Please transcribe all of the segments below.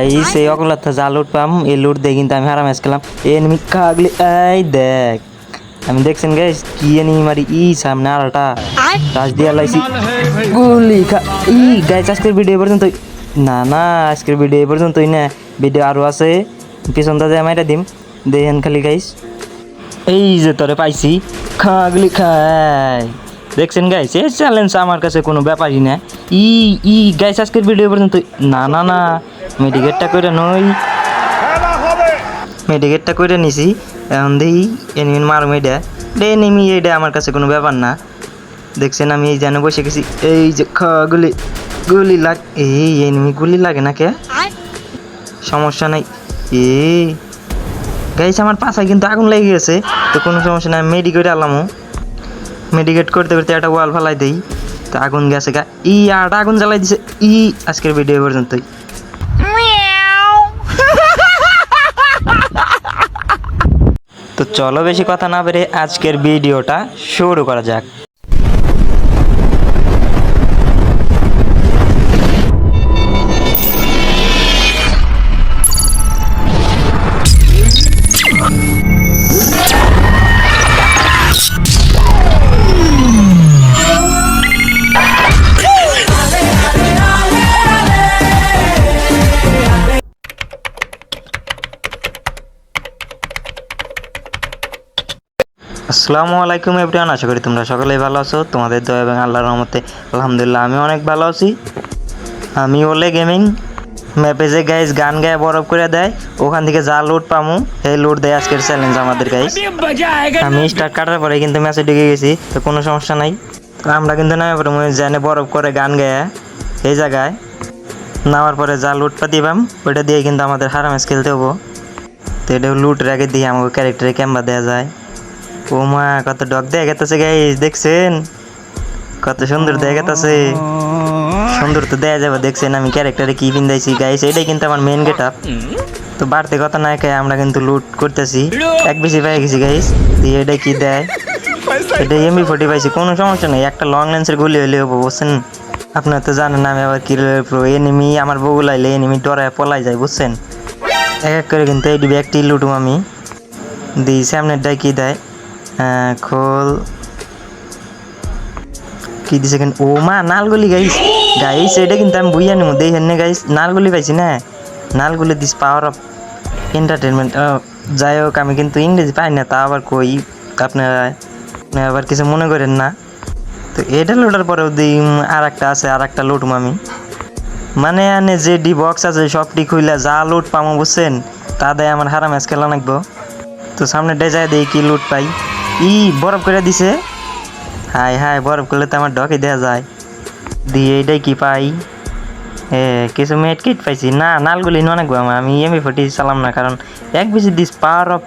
এই সেই অকলার যা লুট পাম এই লুট দিয়ে কিন্তু আমি হারা ম্যাচ খেলাম এনিমি কাগলি এই দেখ। আমি দেখছেন গাইস কি এনিমি মারি ই সামনে আরটা রাজ দিয়া লাইছি গুলি খা ই গাইস আজকের ভিডিও পর্যন্ত না না আজকের ভিডিও পর্যন্তই না। ভিডিও আরও আছে পিছন দাদা মাইটা দিম। দেখেন খালি গাইস এই যে তোরে পাইছি খাগলি খাই। দেখছেন গাইস এই চ্যালেঞ্জ আমার কাছে কোনো ব্যাপারই না। ই ই গাইস আজকের ভিডিও পর্যন্ত না না না। মেডিকেটটা করে নই। মেডিকেটটা করে নিছি। এখন দেই এনিমিন মার মেডা ডে এনিমি এইটা আমার কাছে কোনো ব্যাপার না। দেখছেন, আমি এই জানে বসে গেছি। এই যে খাগুলি গুলি লাগ, এই এনিমি গুলি লাগে না কে? সমস্যা নাই। এ, গাইস, আমার পাশায় কিন্তু আগুন লেগে গেছে। তো কোনো সমস্যা নাই মেডিকেট আলামও মেডিকেট করতে করতে একটা ওয়াল ফালাই দেই। তো আগুন গেছে গা। ই, আর আগুন জ্বালাই দিছে। ই, আজকের ভিডিও পর্যন্তই। তো চলো বেশি কথা না বেরে আজকের ভিডিওটা শুরু করা যাক। আসসালামু আলাইকুম এভরিওয়ান, আশা করি তোমরা সকলেই ভালো আছো। তোমাদের দয়া এবং আল্লাহর রহমতে আলহামদুলিল্লাহ আমি অনেক ভালো আছি। আমি ওলে গেমিং ম্যাপে যে গাইজ গান গায়ে বরফ করে দেয়, ওখান থেকে যা লোড পামু এই লোড দেয় আজকের চ্যালেঞ্জ আমাদের গাইজ আমি স্টার্ট কাটার পরে কিন্তু ম্যাচে ঢুকে গেছি, তো কোনো সমস্যা নাই। আমরা কিন্তু নামে পরে জানে বরফ করে গান গায়ে এই জায়গায়। নামার পরে যা লুট পা দিবাম, ওইটা দিয়ে কিন্তু আমাদের হারা ম্যাচ খেলতে হব। তো এটা লুট আগে দিয়ে আমাকে ক্যারেক্টারে ক্যাম্বা দেওয়া যায়। ও মা কত ডগ দেয়া গেতেছে গাইস দেখছেন? কত সুন্দর দেয়া গেতেছে। সুন্দর তো দেয়া যাবে, দেখছেন আমি ক্যারেক্টারে কি পিন্দাইছি গাইস এটাই কিন্তু আমার মেন গেট আপ তো বাড়তে কথা না খাই আমরা কিন্তু লুট করতেছি। এক বেশি পেয়ে গেছি গাইস দিয়ে এটা কি দেয়? এটা এমবি ফোর্টি পাইছি, কোনো সমস্যা নেই, একটা লং লেন্সের গুলি হলে হব, বুঝছেন? আপনার তো জানেন, আমি আবার কি প্রো এনিমি আমার বগুল আইলে এনিমি ডরায়, পলাই যায়, বুঝছেন? এক এক করে কিন্তু এই একটি লুটুম আমি। দিই সামনেরটাই কি দেয়? খোল। কি দিছে কেন ও মা, নালগুলি গাইস। গাইস, এটা কিন্তু আমি বুঝিয়ে নিব দেই হেন গাইস। নালগুলি পাইছি না? নালগুলি দিস পাওয়ার অফ এন্টারটেনমেন্ট যাই হোক, আমি কিন্তু ইংরেজি পাই না, তা আবার কই? আপনারা আবার কিছু মনে করেন না। তো এটা লোটার পরেও দিই আর একটা আছে আর একটা লুটুম আমি। মানে আনে যে ডি বক্স আছে, সবটি খুইলা যা লুট পামো, বুঝছেন? তা দেয় আমার হারা ম্যাচ খেলা লাগবো। তো সামনে ডেজায় দেই কি লুট পাই। ই, বরফ করে দিছে। হাই হাই বরফ করলে তো আমার ডকে দেওয়া যায়। দিয়ে এইটাই কি পাই? এ, কিছু মেট কিট পাইছি। না, নালগুলি অনেক আমার আমি এমবি ফোর্টি চালাম না, কারণ এক বেশি দিস পাওয়ার অফ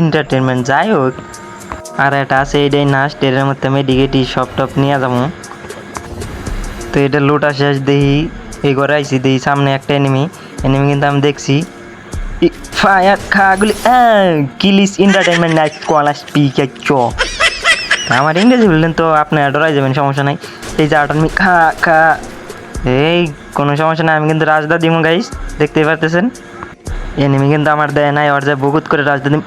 এন্টারটেনমেন্ট যাই হোক, আর এটা আছে এইটাই নাস্ট এর মধ্যে মেডিকেটি সব টপ নিয়ে যাব। তো এটা লোটা শেষ দেখি এই ঘরে আইসি দেখি, সামনে একটা এনিমি এনিমি কিন্তু আমি দেখছি। ফায়ার খাগুলি কিলিস এন্টারটেনমেন্ট নাইট কোয়ালাস পিকে চ আমার ইংরেজি বললেন তো আপনারা ডরাই যাবেন, সমস্যা নাই। এই যে আটানমি খা খা। এই, কোনো সমস্যা নাই, আমি কিন্তু রাজদা দিমু গাইস দেখতেই পারতেছেন? এনিমি কিন্তু আমার দেয় নাই, ওর বহুত করে রাজদা দিম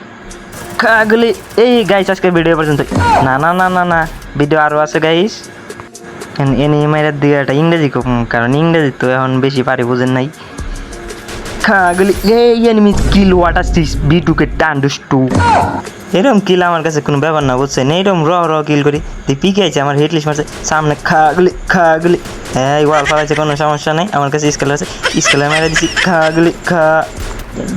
খাগুলি এই গাইস আজকের ভিডিও পর্যন্ত না না না না না ভিডিও আরও আছে গাইস এনিমি মাইরের দিকে একটা ইংরেজি কারণ ইংরেজি তো এখন বেশি পারি বুঝেন নাই। খাগলি এই এনিমি কিল হোয়াট আস বি টু কে টান্ডুস টু এরকম কিল আমার কাছে কোনো ব্যাপার না, বুঝছেন? এইরকম র র কিল করি। তুই পিকে আছে আমার হেডলিস্ট মারছে। সামনে খাগলি খাগলি হ্যাঁ ওয়াল ফালাইছে, কোনো সমস্যা নেই। আমার কাছে স্কেল আছে স্কেলে মেরে দিছি। খাগলি খা।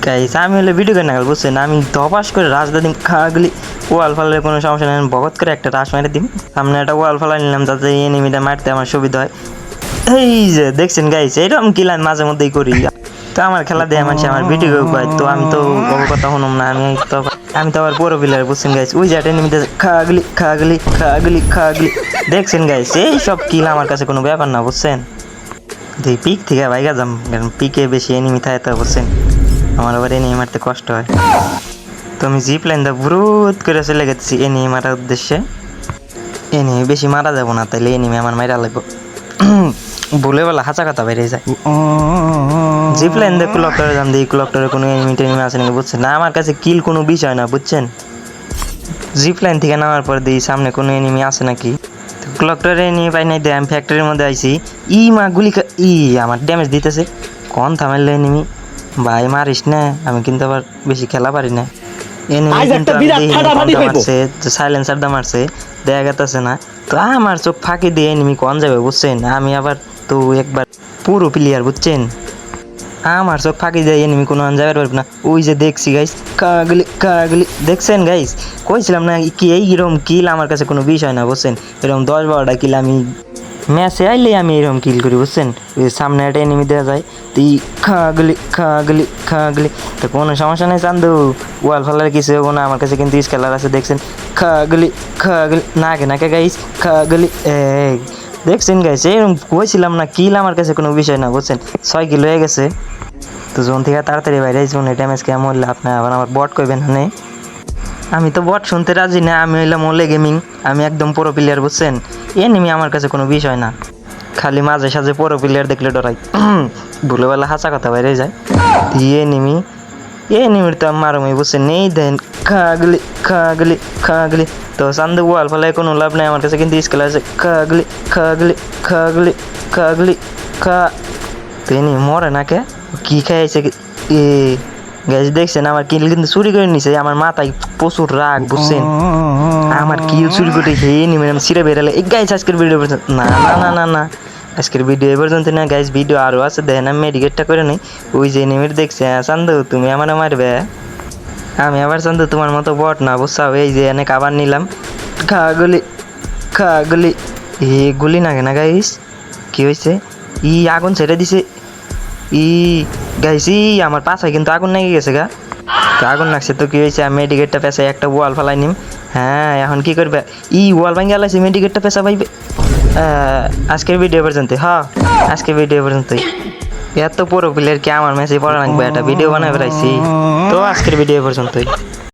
গাইস আমি হলে ভিডিও কেন নাগাল বুঝছেন? আমি দপাস করে রাজদা দিম খাগলি ওয়াল ফালালে কোনো সমস্যা নেই বগত করে একটা রাস মেরে দিম। সামনে একটা ওয়াল ফালাই নিলাম, যাতে এনিমিটা মারতে আমার সুবিধা হয়। এই যে, দেখছেন গাইস এরকম কিল আমি মাঝে মধ্যেই করি। তো আমার খেলা দেয় মানুষ আমার ভিডিও কয় তো আমি তো অবগত হনুম না, আমি তো আমি তো আবার পুরো প্লেয়ার বুঝছেন গাইস ওই যে এনিমিতে খাগলি খাগলি খাগলি খাগলি। দেখছেন গাইস এই সব কিল আমার কাছে কোনো ব্যাপার না, বুঝছেন? তুই পিক থেকে বাইগা যাম, কারণ পিকে বেশি এনিমি থাকে তো, বুঝছেন? আমার আবার এনিমি মারতে কষ্ট হয়। তো আমি জিপ লাইন দা ব্রুত করে চলে গেছি এনিমি মারার উদ্দেশ্যে। এনিমি বেশি মারা যাব না, তাইলে এনিমি আমার মারা লাগবো। বলে বলা হাঁচা কথা বেরিয়ে যায়। জিপ লাইন দিয়ে কুলকটারে যান দিয়ে কুলকটারে কোনো এনিমি টেনিমি আছে নাকি বুঝছেন? না আমার কাছে কিল কোনো বিষয় না বুঝছেন? জিপ লাইন থেকে নামার পর দিই সামনে কোনো এনিমি আছে নাকি। ক্লকটারে নিয়ে পাই নাই দিয়ে আমি ফ্যাক্টরির মধ্যে আইছি। ই মা গুলি ই আমার ড্যামেজ দিতেছে। কন থামাইলে এনিমি ভাই মারিস না আমি কিন্তু আবার বেশি খেলা পারি না। এনিমি কিন্তু আমি মারছে দেখা গেতেছে না। তো আমার চোখ ফাঁকি দিয়ে এনিমি কন যাবে বুঝছেন? আমি আবার তো একবার পুরো প্লেয়ার বুঝছেন? আমার চোখ ফাঁকি দিয়ে এনিমি কোনো যাবে পারবে না। ওই যে দেখছি গাইস কাগলি কাগলি দেখছেন গাইস কইছিলাম না, কি এই এরকম কিল আমার কাছে কোনো বিষয় না, বুঝছেন? এরকম দশ বারোটা কিল আমি ম্যাচে আইলে আমি এরকম কিল করি, বুঝছেন? সামনে একটা এনিমি দেওয়া যায়, তো এই খাগলি খাগলি খাগলি তো কোনো সমস্যা নেই চান্দু। ওয়াল ফালার কিছু হব না, আমার কাছে কিন্তু স্কেলার আছে, দেখছেন? খাগলি খাগলি নাকে নাকে গাইস খাগলি এই দেখছেন গাইস এরকম কইছিলাম না, কিল আমার কাছে কোনো বিষয় না, বুঝছেন? ছয় কিলো হয়ে গেছে। তো জোন থেকে তাড়াতাড়ি বাইরে জোন এটা ম্যাচ কেমন হলে আপনি আবার আমার বট কইবেন না আমি তো বট শুনতে রাজি না, আমি হইলাম ওলে গেমিং, আমি একদম পুরো প্লেয়ার বুঝছেন? এনিমি আমার কাছে কোনো বিষয় না। খালি মাঝে সাঝে পুরো প্লেয়ার দেখলে ডরাই। ভুলেবেলা হাসা কথা বাইরে যায়। দিয়ে নিমি এ নিমির তো আমার আমি বুঝছেন? নেই দেন, খাগলি খাগলি খাগলি। তো চান্দু ওয়াল ফলে কোনো লাভ নাই আমার কাছে কিন্তু স্কেল আছে। খাগলি খাগলি খাগলি খাগলি খা। তিনি মরে না কে খাইছে এ গ্যাস দেখছেন আমার কিল কিন্তু চুরি করে নিছে আমার মাথায় প্রচুর রাগ বুঝছেন? আমার কিল চুরি করে খেয়ে নি ম্যাডাম সিরে বেরালে এই গাইস আজকের ভিডিও পর্যন্ত না না না না না। আজকের ভিডিও এ পর্যন্ত না গাইস ভিডিও আরও আছে দেখেন আমি মেডিকেটটা করে নেই। ওই যে নিমির দেখছে হ্যাঁ, চান্দু তুমি আমার মারবে। আমি আবার চান্দু, তোমার মতো বট না বুঝছাও এই যে এনে আবার নিলাম। খা গুলি খা গুলি। এ, গুলি না কেনা গাইস? কি হয়েছে ই, আগুন ছেড়ে দিছে। ই, গাইস, ই, আমার পাশায় কিন্তু আগুন লেগে গেছে, গা। তো আগুন লাগছে তো কি হয়েছে আমি মেডিকেটটা পেশায় একটা ওয়াল ফেলাই নিম। হ্যাঁ এখন কি করবে? ই, ওয়াল ভাঙে আলাইছে মেডিকেটটা পেশা পাইবে আজকের ভিডিও পর্যন্ত হ্যাঁ আজকের ভিডিও পর্যন্তই। এত পুরো প্লেয়ার কি আমার মেসেজ পড়া লাগবে? একটা ভিডিও বানাই বেড়াইছি তো আজকের ভিডিও পর্যন্তই।